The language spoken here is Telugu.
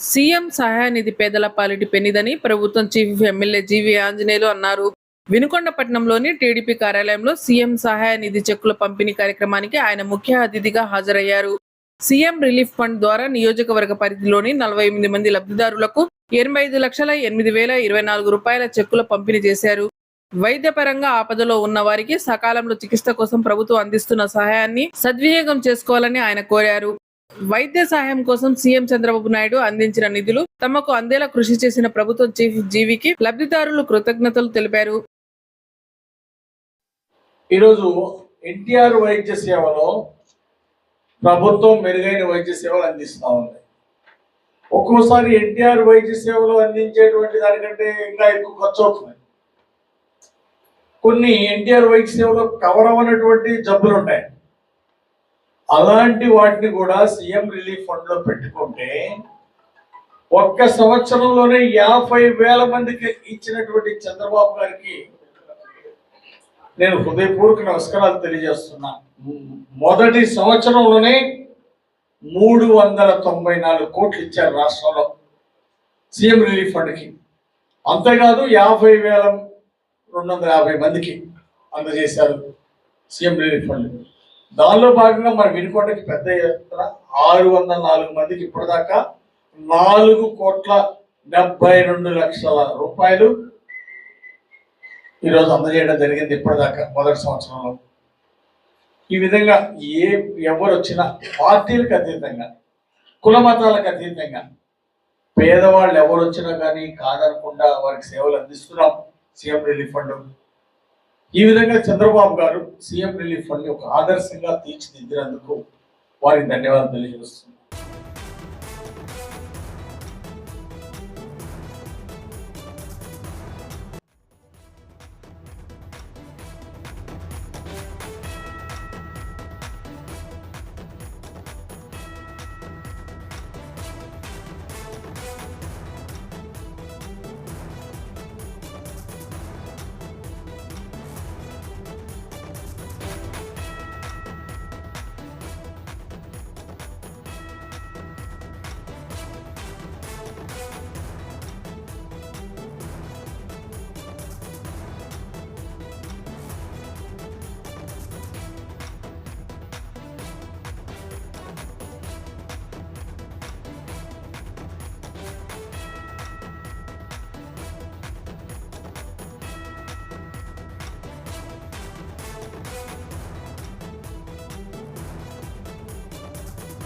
సీఎం సహాయ నిధి పేదల పాలిటి పెనిదని ప్రభుత్వం చీఫ్ ఎమ్మెల్యే జీవి ఆంజనేయులు అన్నారు. వినుకొండపట్నంలోని టీడీపీ కార్యాలయంలో సీఎం సహాయ నిధి చెక్కుల పంపిణీ కార్యక్రమానికి ఆయన ముఖ్య అతిథిగా హాజరయ్యారు. సీఎం రిలీఫ్ ఫండ్ ద్వారా నియోజకవర్గ పరిధిలోని నలభై ఎనిమిది మంది లబ్ధిదారులకు ఎనభై ఐదు లక్షల ఎనిమిది వేల ఇరవై నాలుగు రూపాయల చెక్కుల పంపిణీ చేశారు. వైద్యపరంగా ఆపదలో ఉన్న వారికి సకాలంలో చికిత్స కోసం ప్రభుత్వం అందిస్తున్న సహాయాన్ని సద్వినియోగం చేసుకోవాలని ఆయన కోరారు. వైద్య సహాయం కోసం సీఎం చంద్రబాబు నాయుడు అందించిన నిధులు తమకు అందేలా కృషి చేసిన ప్రభుత్వం చీఫ్ జీవికి లబ్ధిదారులు కృతజ్ఞతలు తెలిపారు. ఈరోజు ఎన్టీఆర్ వైద్య సేవలో ప్రభుత్వం మెరుగైన వైద్య సేవలు అందిస్తూ ఉంది. ఒక్కోసారి ఎన్టీఆర్ వైద్య సేవలు అందించేటువంటి దానికంటే ఇంకా ఎక్కువ ఖర్చు అవుతుంది. కొన్ని ఎన్టీఆర్ వైద్య సేవలో కవర్ అవ్వనటువంటి జబ్బులు ఉంటాయి అలాంటి వాటిని కూడా సీఎం రిలీఫ్ ఫండ్లో పెట్టుకుంటే ఒక్క సంవత్సరంలోనే యాభై వేల మందికి ఇచ్చినటువంటి చంద్రబాబు గారికి నేను హృదయపూర్వక నమస్కారాలు తెలియజేస్తున్నా. మొదటి సంవత్సరంలోనే మూడు వందల తొంభై నాలుగు కోట్లు ఇచ్చారు రాష్ట్రంలో సీఎం రిలీఫ్ ఫండ్కి. అంతేకాదు యాభై వేల రెండు వందల యాభై మందికి అందజేశారు సీఎం రిలీఫ్ ఫండ్. దానిలో భాగంగా మన వినుకొండకి పెద్ద ఎత్తున ఆరు వందల నాలుగు మందికి ఇప్పటిదాకా నాలుగు కోట్ల డెబ్బై రెండు లక్షల రూపాయలు ఈరోజు అందజేయడం జరిగింది ఇప్పటిదాకా మొదటి సంవత్సరంలో. ఈ విధంగా ఏ ఎవరు వచ్చినా పార్టీలకు అతీతంగా కుల మతాలకు అతీతంగా పేదవాళ్ళు ఎవరు వచ్చినా కానీ కాదనకుండా వారికి సేవలు అందిస్తున్నాం. సీఎం రిలీఫ్ ఫండ్ ఈ విధంగా చంద్రబాబు గారు సీఎం రిలీఫ్ ఫండ్ ఒక ఆదర్శంగా తీర్చిదిద్దినందుకు వారికి ధన్యవాదాలు తెలియజేస్తున్నాం.